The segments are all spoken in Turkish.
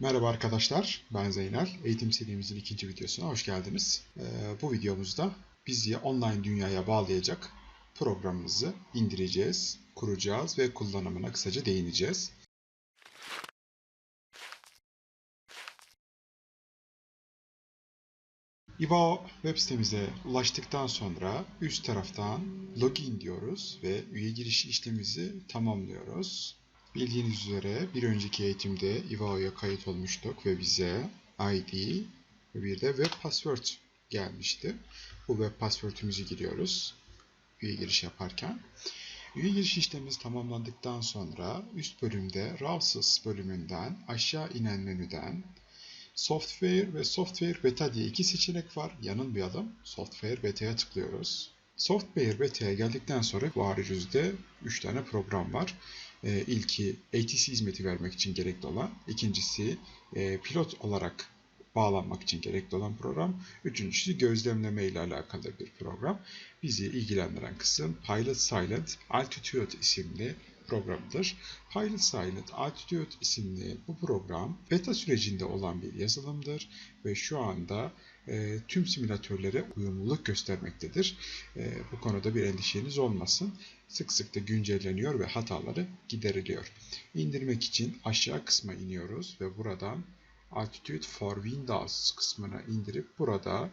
Merhaba arkadaşlar, ben Zeynel. Eğitim serimizin ikinci videosuna hoş geldiniz. Ee, bu videomuzda bizi online dünyaya bağlayacak programımızı indireceğiz, kuracağız ve kullanımına kısaca değineceğiz. İBAO web sitemize ulaştıktan sonra üst taraftan login diyoruz ve üye giriş işlemimizi tamamlıyoruz. Bildiğiniz üzere bir önceki eğitimde İVAO'ya kayıt olmuştuk ve bize ID ve bir de web password gelmişti. Bu web password'ümüzü giriyoruz üye giriş yaparken. Üye giriş işlemimiz tamamlandıktan sonra üst bölümde Rouses bölümünden aşağı inen menüden Software ve Software Beta diye iki seçenek var. Yanılmayalım. Software Beta'ya tıklıyoruz. Software Beta'ya geldikten sonra bu arayüzde 3 tane program var. E, ilki ATC hizmeti vermek için gerekli olan, ikincisi e, pilot olarak bağlanmak için gerekli olan program, üçüncüsü gözlemleme ile alakalı bir program. Bizi ilgilendiren kısım Pilot Silent Altitude isimli programıdır. Pilot Silent Altitude isimli bu program beta sürecinde olan bir yazılımdır ve şu anda e, tüm simülatörlere uyumluluk göstermektedir. E, bu konuda bir endişeniz olmasın. Sık sık da güncelleniyor ve hataları gideriliyor. İndirmek için aşağı kısma iniyoruz ve buradan Altitude for Windows kısmına indirip burada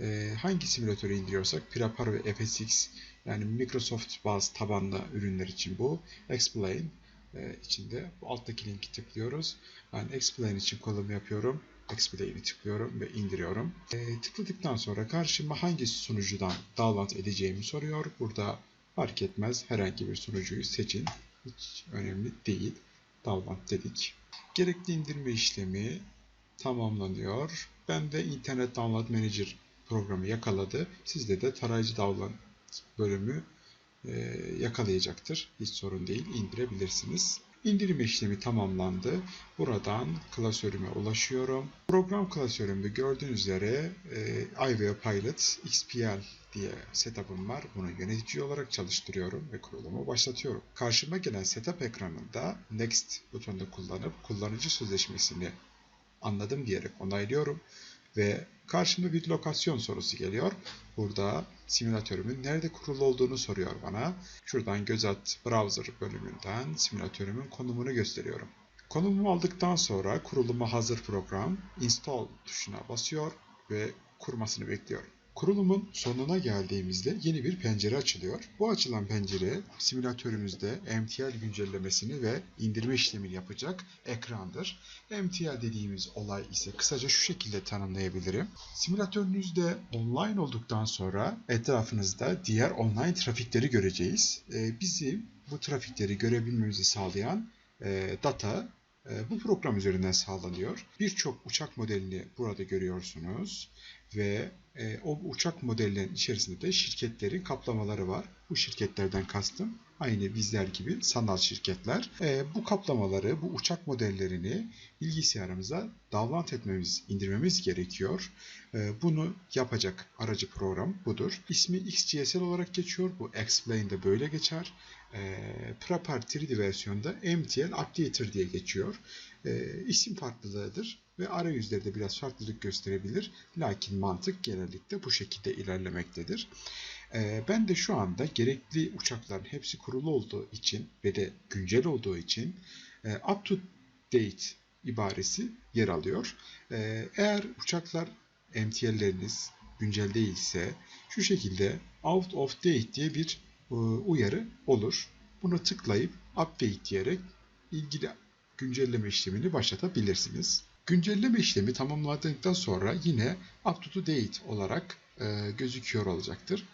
e, hangi simülatörü indiriyorsak Prepar ve FSX yani Microsoft bazı tabanlı ürünler için bu. Explain e, içinde bu alttaki linki tıklıyoruz. Ben Explain için kolum yapıyorum. Explain'i tıklıyorum ve indiriyorum. E, tıkladıktan sonra karşıma hangi sunucudan download edeceğimi soruyor. Burada fark etmez herhangi bir sunucuyu seçin. Hiç önemli değil. Download dedik. Gerekli indirme işlemi tamamlanıyor. Ben de Internet Download Manager programı yakaladı. Sizde de tarayıcı download bölümü e, yakalayacaktır. Hiç sorun değil. indirebilirsiniz. İndirim işlemi tamamlandı. Buradan klasörüme ulaşıyorum. Program klasörümde gördüğünüz üzere e, iWare Pilot XPL diye setup'ım var. Bunu yönetici olarak çalıştırıyorum ve kurulumu başlatıyorum. Karşıma gelen setup ekranında Next butonunu kullanıp kullanıcı sözleşmesini anladım diyerek onaylıyorum ve karşımda bir lokasyon sorusu geliyor. Burada simülatörümün nerede kurulu olduğunu soruyor bana. Şuradan göz at browser bölümünden simülatörümün konumunu gösteriyorum. Konumumu aldıktan sonra kuruluma hazır program install tuşuna basıyor ve kurmasını bekliyorum. Kurulumun sonuna geldiğimizde yeni bir pencere açılıyor. Bu açılan pencere simülatörümüzde MTL güncellemesini ve indirme işlemini yapacak ekrandır. MTL dediğimiz olay ise kısaca şu şekilde tanımlayabilirim. Simülatörünüzde online olduktan sonra etrafınızda diğer online trafikleri göreceğiz. Ee, bizim bu trafikleri görebilmemizi sağlayan e, data e, bu program üzerinden sağlanıyor. Birçok uçak modelini burada görüyorsunuz ve e, o uçak modellerinin içerisinde de şirketlerin kaplamaları var. Bu şirketlerden kastım aynı bizler gibi sanal şirketler. E, bu kaplamaları, bu uçak modellerini bilgisayarımıza download etmemiz, indirmemiz gerekiyor. E, bunu yapacak aracı program budur. İsmi XGSL olarak geçiyor. Bu Explain'de böyle geçer. E, Prepar 3D versiyonda MTL Updater diye geçiyor. E, isim farklılığıdır ve arayüzleri de biraz farklılık gösterebilir. Lakin mantık genellikle bu şekilde ilerlemektedir. Ee, ben de şu anda gerekli uçakların hepsi kurulu olduğu için ve de güncel olduğu için e, up to date ibaresi yer alıyor. Ee, eğer uçaklar MTL'leriniz güncel değilse şu şekilde out of date diye bir e, uyarı olur. Bunu tıklayıp update diyerek ilgili güncelleme işlemini başlatabilirsiniz. Güncelleme işlemi tamamlandıktan sonra yine up to date olarak e, gözüküyor olacaktır.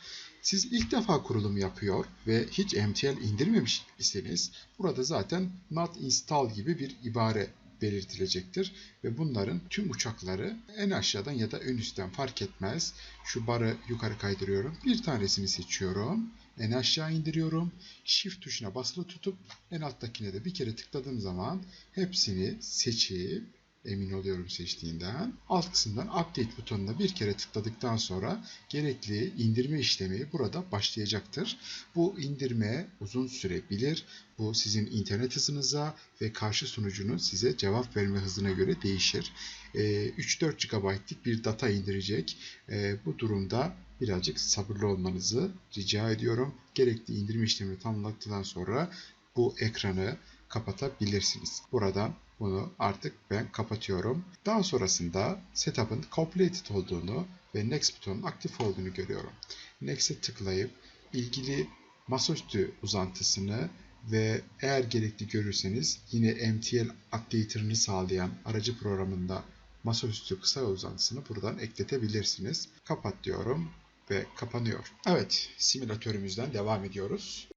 Siz ilk defa kurulum yapıyor ve hiç MTL indirmemiş iseniz burada zaten not install gibi bir ibare belirtilecektir ve bunların tüm uçakları en aşağıdan ya da en üstten fark etmez. Şu barı yukarı kaydırıyorum. Bir tanesini seçiyorum. En aşağı indiriyorum. Shift tuşuna basılı tutup en alttakine de bir kere tıkladığım zaman hepsini seçip emin oluyorum seçtiğinden. Alt kısımdan Update butonuna bir kere tıkladıktan sonra gerekli indirme işlemi burada başlayacaktır. Bu indirme uzun sürebilir. Bu sizin internet hızınıza ve karşı sunucunun size cevap verme hızına göre değişir. 3-4 GB'lik bir data indirecek. Ee, bu durumda birazcık sabırlı olmanızı rica ediyorum. Gerekli indirme işlemini tamamladıktan sonra bu ekranı kapatabilirsiniz. Buradan bunu artık ben kapatıyorum. Daha sonrasında setup'ın completed olduğunu ve next butonun aktif olduğunu görüyorum. Next'e tıklayıp ilgili masaüstü uzantısını ve eğer gerekli görürseniz yine MTL updater'ını sağlayan aracı programında masaüstü kısa uzantısını buradan ekletebilirsiniz. Kapat diyorum ve kapanıyor. Evet, simülatörümüzden devam ediyoruz.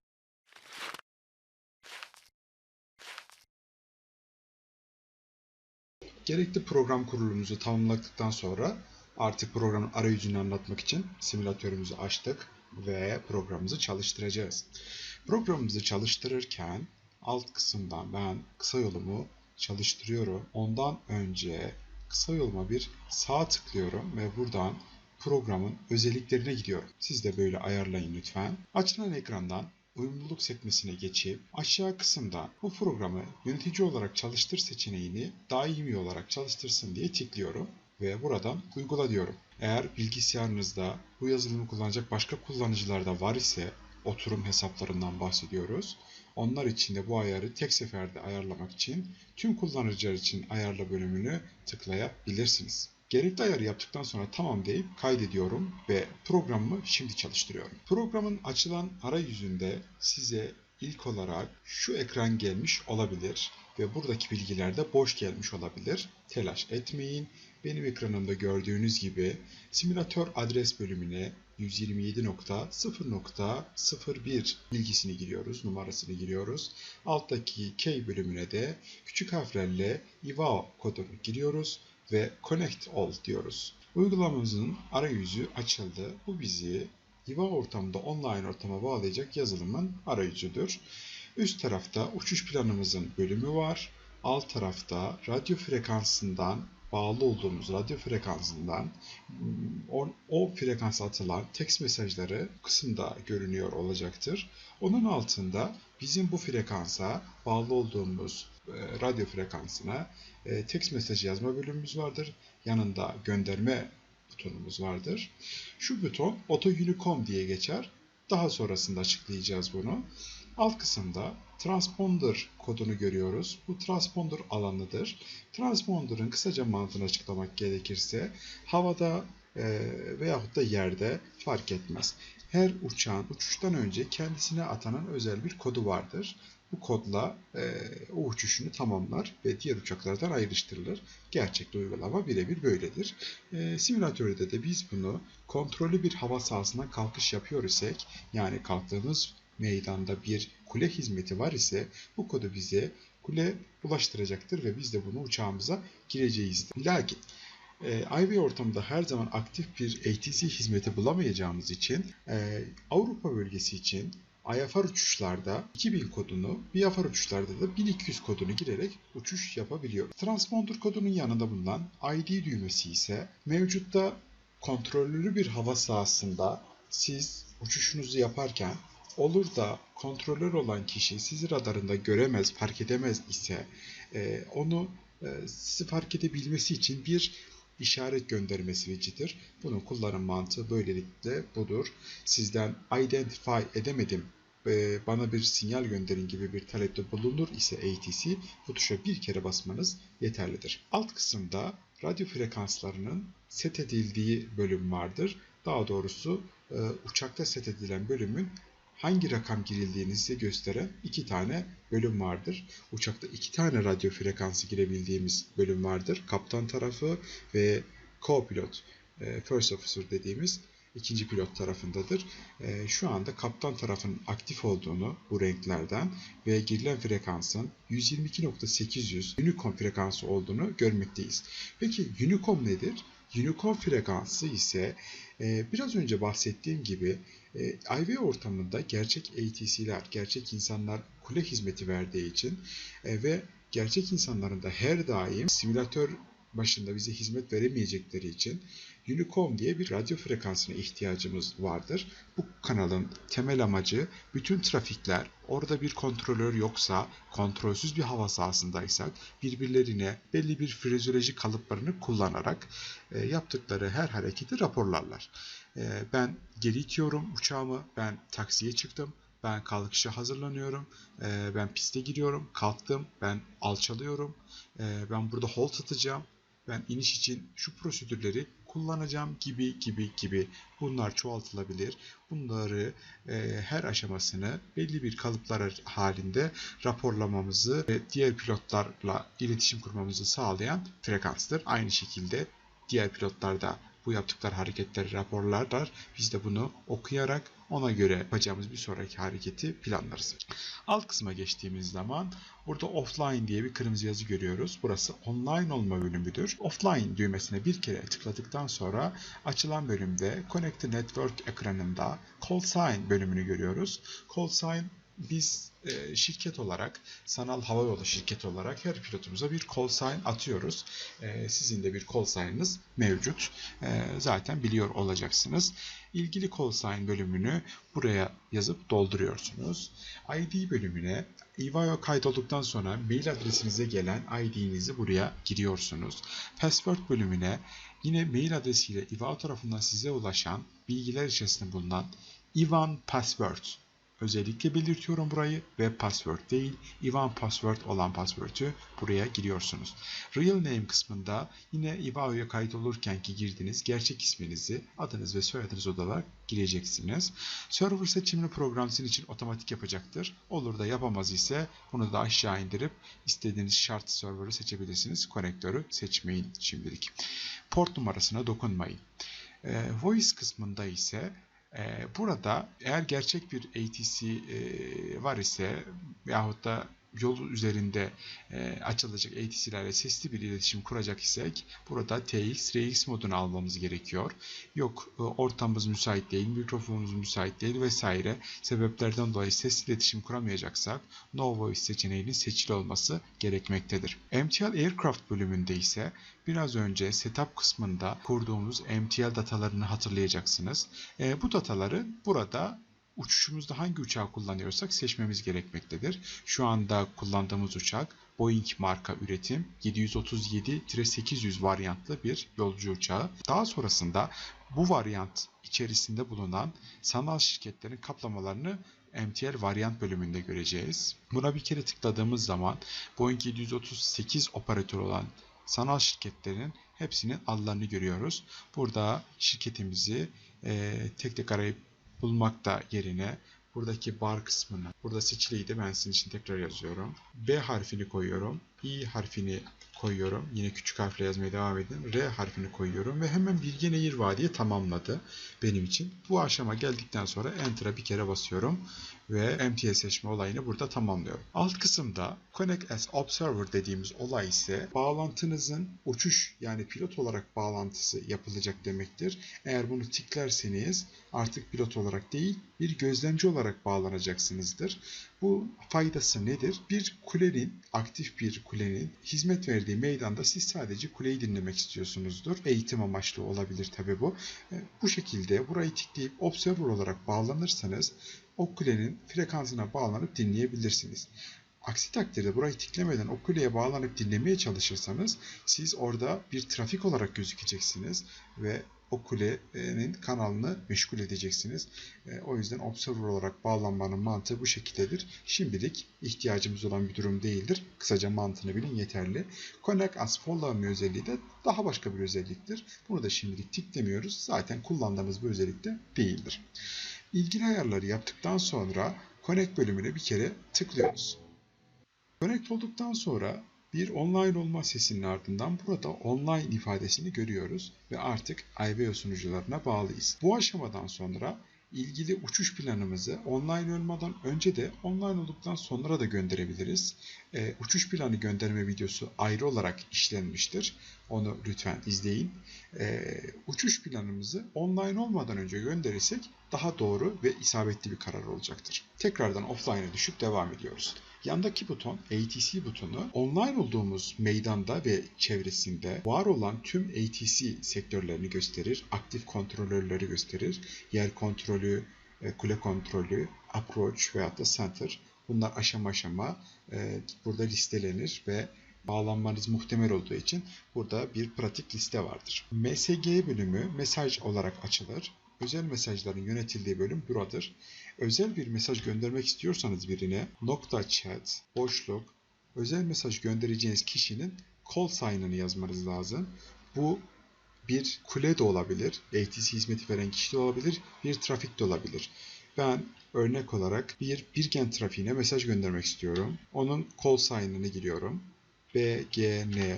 Gerekli program kurulumuzu tamamladıktan sonra artık programın arayüzünü anlatmak için simülatörümüzü açtık ve programımızı çalıştıracağız. Programımızı çalıştırırken alt kısımdan ben kısa yolumu çalıştırıyorum. Ondan önce kısa yoluma bir sağ tıklıyorum ve buradan programın özelliklerine gidiyorum. Siz de böyle ayarlayın lütfen. Açılan ekrandan uyumluluk sekmesine geçip aşağı kısımda bu programı yönetici olarak çalıştır seçeneğini daimi olarak çalıştırsın diye tıklıyorum ve buradan uygula diyorum. Eğer bilgisayarınızda bu yazılımı kullanacak başka kullanıcılar da var ise oturum hesaplarından bahsediyoruz. Onlar için de bu ayarı tek seferde ayarlamak için tüm kullanıcılar için ayarla bölümünü tıklayabilirsiniz. Gerekli ayarı yaptıktan sonra tamam deyip kaydediyorum ve programımı şimdi çalıştırıyorum. Programın açılan arayüzünde size ilk olarak şu ekran gelmiş olabilir ve buradaki bilgiler de boş gelmiş olabilir. Telaş etmeyin. Benim ekranımda gördüğünüz gibi simülatör adres bölümüne 127.0.01 bilgisini giriyoruz, numarasını giriyoruz. Alttaki key bölümüne de küçük harflerle IVAO kodunu giriyoruz ve Connect All diyoruz. Uygulamamızın arayüzü açıldı. Bu bizi IVA ortamda online ortama bağlayacak yazılımın arayüzüdür. Üst tarafta uçuş planımızın bölümü var. Alt tarafta radyo frekansından bağlı olduğumuz radyo frekansından o, o frekansa atılan text mesajları kısımda görünüyor olacaktır. Onun altında bizim bu frekansa bağlı olduğumuz radyo frekansına e, text mesajı yazma bölümümüz vardır. Yanında gönderme butonumuz vardır. Şu buton Auto diye geçer. Daha sonrasında açıklayacağız bunu. Alt kısımda transponder kodunu görüyoruz. Bu transponder alanıdır. Transponder'ın kısaca mantığını açıklamak gerekirse havada e, veyahut da yerde fark etmez. Her uçağın uçuştan önce kendisine atanan özel bir kodu vardır. Bu kodla e, o uçuşunu tamamlar ve diğer uçaklardan ayrıştırılır. Gerçekte uygulama birebir böyledir. E, simülatörde de biz bunu kontrollü bir hava sahasından kalkış yapıyor isek yani kalktığımız meydanda bir kule hizmeti var ise bu kodu bize kule ulaştıracaktır ve biz de bunu uçağımıza gireceğiz. Lakin e, IV ortamında her zaman aktif bir ATC hizmeti bulamayacağımız için e, Avrupa bölgesi için IFR uçuşlarda 2000 kodunu, VFR uçuşlarda da 1200 kodunu girerek uçuş yapabiliyor. Transponder kodunun yanında bulunan ID düğmesi ise mevcutta kontrollü bir hava sahasında siz uçuşunuzu yaparken olur da kontrolör olan kişi sizi radarında göremez, fark edemez ise e, onu e, sizi fark edebilmesi için bir işaret göndermesi widget'tir. Bunun kullanım mantığı böylelikle budur. Sizden identify edemedim bana bir sinyal gönderin gibi bir talepte bulunur ise ATC bu tuşa bir kere basmanız yeterlidir. Alt kısımda radyo frekanslarının set edildiği bölüm vardır. Daha doğrusu e, uçakta set edilen bölümün hangi rakam girildiğini size gösteren iki tane bölüm vardır. Uçakta iki tane radyo frekansı girebildiğimiz bölüm vardır. Kaptan tarafı ve co-pilot, e, first officer dediğimiz ikinci pilot tarafındadır. E, şu anda kaptan tarafının aktif olduğunu bu renklerden ve girilen frekansın 122.800 Unicom frekansı olduğunu görmekteyiz. Peki Unicom nedir? Unicom frekansı ise e, biraz önce bahsettiğim gibi e, IV ortamında gerçek ATC'ler, gerçek insanlar kule hizmeti verdiği için e, ve gerçek insanların da her daim simülatör başında bize hizmet veremeyecekleri için Unicom diye bir radyo frekansına ihtiyacımız vardır. Bu kanalın temel amacı bütün trafikler orada bir kontrolör yoksa, kontrolsüz bir hava sahasındaysak birbirlerine belli bir fizyoloji kalıplarını kullanarak e, yaptıkları her hareketi raporlarlar. E, ben geri itiyorum uçağımı, ben taksiye çıktım, ben kalkışa hazırlanıyorum, e, ben piste giriyorum, kalktım, ben alçalıyorum, e, ben burada hold atacağım, ben iniş için şu prosedürleri kullanacağım gibi gibi gibi bunlar çoğaltılabilir. Bunları e, her aşamasını belli bir kalıplar halinde raporlamamızı ve diğer pilotlarla iletişim kurmamızı sağlayan frekanstır. Aynı şekilde diğer pilotlar da bu yaptıkları hareketleri raporlarlar. Biz de bunu okuyarak ona göre yapacağımız bir sonraki hareketi planlarız. Alt kısma geçtiğimiz zaman burada offline diye bir kırmızı yazı görüyoruz. Burası online olma bölümüdür. Offline düğmesine bir kere tıkladıktan sonra açılan bölümde Connect Network ekranında Call Sign bölümünü görüyoruz. Call Sign biz e, şirket olarak, sanal havayolu şirketi olarak her pilotumuza bir call sign atıyoruz. E, sizin de bir call sign'ınız mevcut. E, zaten biliyor olacaksınız. İlgili call sign bölümünü buraya yazıp dolduruyorsunuz. ID bölümüne Ivayo kaydolduktan sonra mail adresinize gelen ID'nizi buraya giriyorsunuz. Password bölümüne yine mail adresiyle Ivao tarafından size ulaşan bilgiler içerisinde bulunan Ivan Password Özellikle belirtiyorum burayı ve password değil, Ivan password olan password'ü buraya giriyorsunuz. Real name kısmında yine Ivao'ya kayıt olurken ki girdiğiniz gerçek isminizi, adınız ve soyadınız olarak gireceksiniz. Server seçimini program sizin için otomatik yapacaktır. Olur da yapamaz ise bunu da aşağı indirip istediğiniz şart server'ı seçebilirsiniz. Konektörü seçmeyin şimdilik. Port numarasına dokunmayın. E, voice kısmında ise ee, burada eğer gerçek bir ATC e, var ise yahut da yol üzerinde e, açılacak ATC'lerle sesli bir iletişim kuracak isek burada TX, RX modunu almamız gerekiyor. Yok e, ortamımız müsait değil, mikrofonumuz müsait değil vesaire sebeplerden dolayı sesli iletişim kuramayacaksak No Voice seçeneğinin seçili olması gerekmektedir. MTL Aircraft bölümünde ise biraz önce setup kısmında kurduğumuz MTL datalarını hatırlayacaksınız. E, bu dataları burada uçuşumuzda hangi uçağı kullanıyorsak seçmemiz gerekmektedir. Şu anda kullandığımız uçak Boeing marka üretim 737-800 varyantlı bir yolcu uçağı. Daha sonrasında bu varyant içerisinde bulunan sanal şirketlerin kaplamalarını MTL varyant bölümünde göreceğiz. Buna bir kere tıkladığımız zaman Boeing 738 operatör olan sanal şirketlerin hepsinin adlarını görüyoruz. Burada şirketimizi e, tek tek arayıp bulmakta yerine buradaki bar kısmını burada seçiliydi ben sizin için tekrar yazıyorum. B harfini koyuyorum. I harfini koyuyorum. Yine küçük harfle yazmaya devam edin. R harfini koyuyorum ve hemen Bilge Nehir Vadiye tamamladı benim için. Bu aşama geldikten sonra Enter'a bir kere basıyorum ve MTL seçme olayını burada tamamlıyorum. Alt kısımda Connect as Observer dediğimiz olay ise bağlantınızın uçuş yani pilot olarak bağlantısı yapılacak demektir. Eğer bunu tiklerseniz artık pilot olarak değil bir gözlemci olarak bağlanacaksınızdır. Bu faydası nedir? Bir kulenin, aktif bir kulenin hizmet verdiği meydanda siz sadece kuleyi dinlemek istiyorsunuzdur. Eğitim amaçlı olabilir tabi bu. E, bu şekilde burayı tıklayıp observer olarak bağlanırsanız o kulenin frekansına bağlanıp dinleyebilirsiniz. Aksi takdirde burayı tiklemeden o kuleye bağlanıp dinlemeye çalışırsanız siz orada bir trafik olarak gözükeceksiniz ve o kulenin kanalını meşgul edeceksiniz. E, o yüzden observer olarak bağlanmanın mantığı bu şekildedir. Şimdilik ihtiyacımız olan bir durum değildir. Kısaca mantığını bilin yeterli. Connect as follow me özelliği de daha başka bir özelliktir. Bunu da şimdilik tiklemiyoruz. Zaten kullandığımız bir özellik de değildir. İlgili ayarları yaptıktan sonra Connect bölümüne bir kere tıklıyoruz. Connect olduktan sonra bir online olma sesinin ardından burada online ifadesini görüyoruz ve artık IBO sunucularına bağlıyız. Bu aşamadan sonra ilgili uçuş planımızı online olmadan önce de online olduktan sonra da gönderebiliriz. E, uçuş planı gönderme videosu ayrı olarak işlenmiştir. Onu lütfen izleyin. E, uçuş planımızı online olmadan önce gönderirsek daha doğru ve isabetli bir karar olacaktır. Tekrardan offline'a düşüp devam ediyoruz. Yandaki buton ATC butonu online olduğumuz meydanda ve çevresinde var olan tüm ATC sektörlerini gösterir. Aktif kontrolörleri gösterir. Yer kontrolü, e, kule kontrolü, approach veyahut da center. Bunlar aşama aşama e, burada listelenir ve bağlanmanız muhtemel olduğu için burada bir pratik liste vardır. MSG bölümü mesaj olarak açılır. Özel mesajların yönetildiği bölüm buradır. Özel bir mesaj göndermek istiyorsanız birine nokta chat, boşluk, özel mesaj göndereceğiniz kişinin call sign'ını yazmanız lazım. Bu bir kule de olabilir, ATC hizmeti veren kişi de olabilir, bir trafik de olabilir. Ben örnek olarak bir Birgen trafiğine mesaj göndermek istiyorum. Onun call sign'ını giriyorum. BGN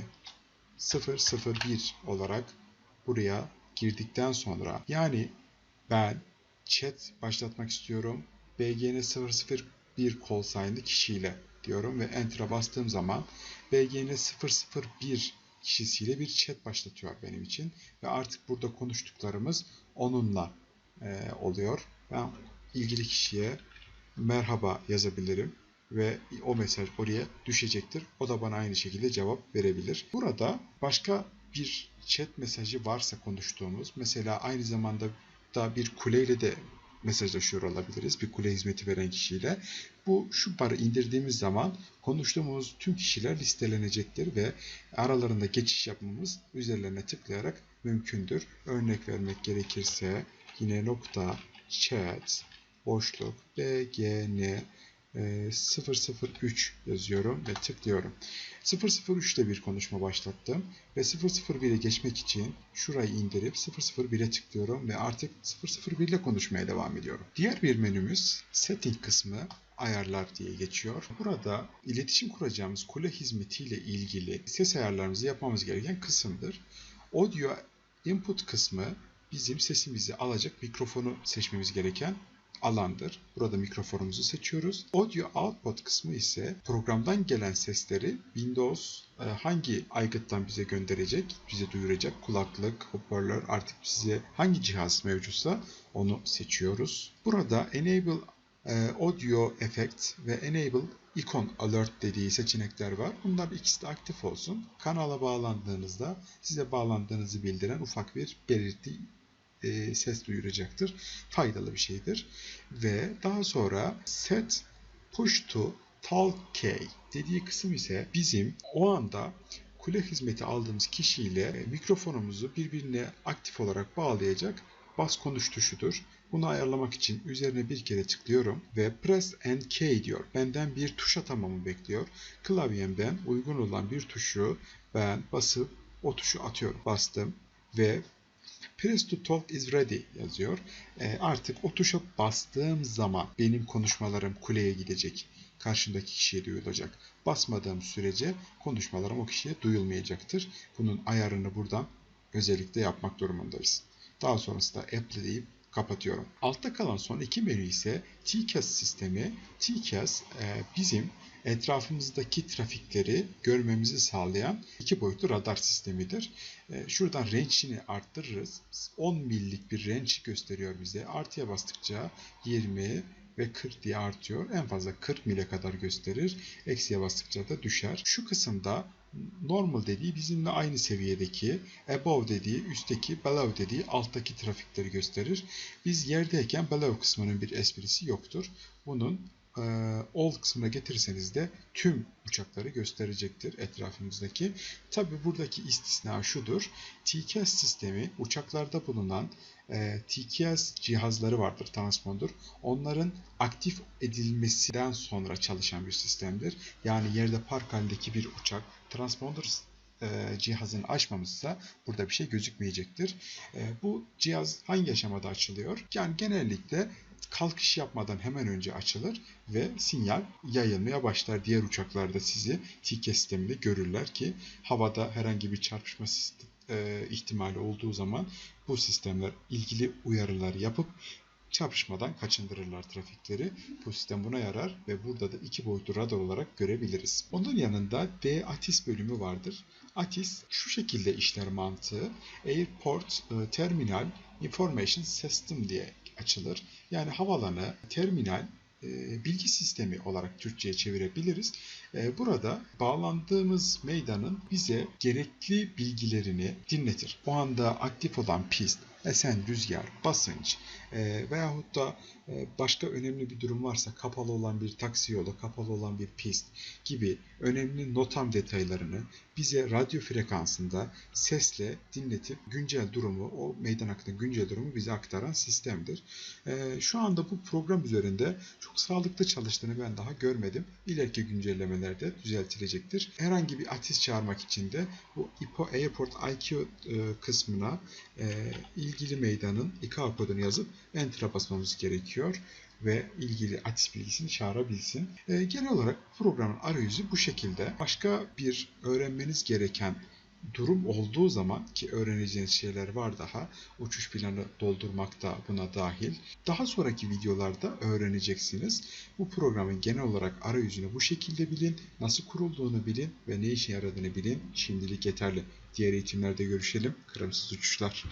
001 olarak buraya girdikten sonra yani ben chat başlatmak istiyorum. BGN 001 call sign'lı kişiyle diyorum ve enter'a bastığım zaman BGN 001 kişisiyle bir chat başlatıyor benim için ve artık burada konuştuklarımız onunla e, oluyor. Ben ilgili kişiye merhaba yazabilirim ve o mesaj oraya düşecektir. O da bana aynı şekilde cevap verebilir. Burada başka bir chat mesajı varsa konuştuğumuz mesela aynı zamanda da bir kuleyle de mesajlaşıyor olabiliriz. Bir kule hizmeti veren kişiyle. Bu şu barı indirdiğimiz zaman konuştuğumuz tüm kişiler listelenecektir ve aralarında geçiş yapmamız üzerlerine tıklayarak mümkündür. Örnek vermek gerekirse yine nokta chat boşluk bgn 003 yazıyorum ve tıklıyorum. 003'te bir konuşma başlattım ve 001'e geçmek için şurayı indirip 001'e tıklıyorum ve artık 001 ile konuşmaya devam ediyorum. Diğer bir menümüz setting kısmı ayarlar diye geçiyor. Burada iletişim kuracağımız kule hizmetiyle ilgili ses ayarlarımızı yapmamız gereken kısımdır. Audio input kısmı bizim sesimizi alacak mikrofonu seçmemiz gereken alandır. Burada mikrofonumuzu seçiyoruz. Audio output kısmı ise programdan gelen sesleri Windows e, hangi aygıttan bize gönderecek, bize duyuracak kulaklık, hoparlör artık size hangi cihaz mevcutsa onu seçiyoruz. Burada enable e, audio effect ve enable icon alert dediği seçenekler var. Bunlar ikisi de aktif olsun. Kanala bağlandığınızda size bağlandığınızı bildiren ufak bir belirti e, ses duyuracaktır. Faydalı bir şeydir. Ve daha sonra set push to talk dediği kısım ise bizim o anda kule hizmeti aldığımız kişiyle mikrofonumuzu birbirine aktif olarak bağlayacak bas konuş tuşudur. Bunu ayarlamak için üzerine bir kere tıklıyorum ve press and key diyor. Benden bir tuş atamamı bekliyor. Klavyemden uygun olan bir tuşu ben basıp o tuşu atıyorum. Bastım ve Press to talk is ready yazıyor. E, artık o tuşa bastığım zaman benim konuşmalarım kuleye gidecek. Karşımdaki kişiye duyulacak. Basmadığım sürece konuşmalarım o kişiye duyulmayacaktır. Bunun ayarını buradan özellikle yapmak durumundayız. Daha sonrasında apply deyip kapatıyorum. Altta kalan son iki menü ise TCAS sistemi. TCAS e, bizim etrafımızdaki trafikleri görmemizi sağlayan iki boyutlu radar sistemidir. E, şuradan range'ini arttırırız. 10 millik bir range gösteriyor bize. Artıya bastıkça 20 ve 40 diye artıyor. En fazla 40 mile kadar gösterir. Eksiye bastıkça da düşer. Şu kısımda normal dediği bizimle aynı seviyedeki, above dediği üstteki, below dediği alttaki trafikleri gösterir. Biz yerdeyken below kısmının bir esprisi yoktur. Bunun e, kısmına getirirseniz de tüm uçakları gösterecektir etrafımızdaki. Tabi buradaki istisna şudur. TCAS sistemi uçaklarda bulunan e, TCAS cihazları vardır, transponder. Onların aktif edilmesinden sonra çalışan bir sistemdir. Yani yerde park halindeki bir uçak transponder cihazını açmamışsa burada bir şey gözükmeyecektir. E, bu cihaz hangi aşamada açılıyor? Yani genellikle kalkış yapmadan hemen önce açılır ve sinyal yayılmaya başlar. Diğer uçaklarda sizi TK sisteminde görürler ki havada herhangi bir çarpışma sistemi ihtimali olduğu zaman bu sistemler ilgili uyarılar yapıp çarpışmadan kaçındırırlar trafikleri. Bu sistem buna yarar ve burada da iki boyutlu radar olarak görebiliriz. Onun yanında D-ATIS bölümü vardır. ATIS şu şekilde işler mantığı. Airport e, Terminal Information System diye açılır. Yani havalanı, terminal, e, bilgi sistemi olarak Türkçe'ye çevirebiliriz. E, Burada bağlandığımız meydanın bize gerekli bilgilerini dinletir. O anda aktif olan pist, esen rüzgar, basınç e, veyahut da e, başka önemli bir durum varsa kapalı olan bir taksi yolu, kapalı olan bir pist gibi önemli notam detaylarını bize radyo frekansında sesle dinletip güncel durumu, o meydan hakkında güncel durumu bize aktaran sistemdir. E, Şu anda bu program üzerinde çok sağlıklı çalıştığını ben daha görmedim. İleriki güncellemelerde düzeltilecektir. Herhangi bir atis çağırmak için de bu IPO Airport IQ e, kısmına e, ilgili meydanın ICAO kodunu yazıp Enter'a basmamız gerekiyor ve ilgili atis bilgisini çağırabilsin. E, genel olarak programın arayüzü bu şekilde. Başka bir öğrenmeniz gereken durum olduğu zaman ki öğreneceğiniz şeyler var daha uçuş planı doldurmak da buna dahil. Daha sonraki videolarda öğreneceksiniz. Bu programın genel olarak arayüzünü bu şekilde bilin, nasıl kurulduğunu bilin ve ne işe yaradığını bilin. Şimdilik yeterli. Diğer eğitimlerde görüşelim. Kırımsız uçuşlar.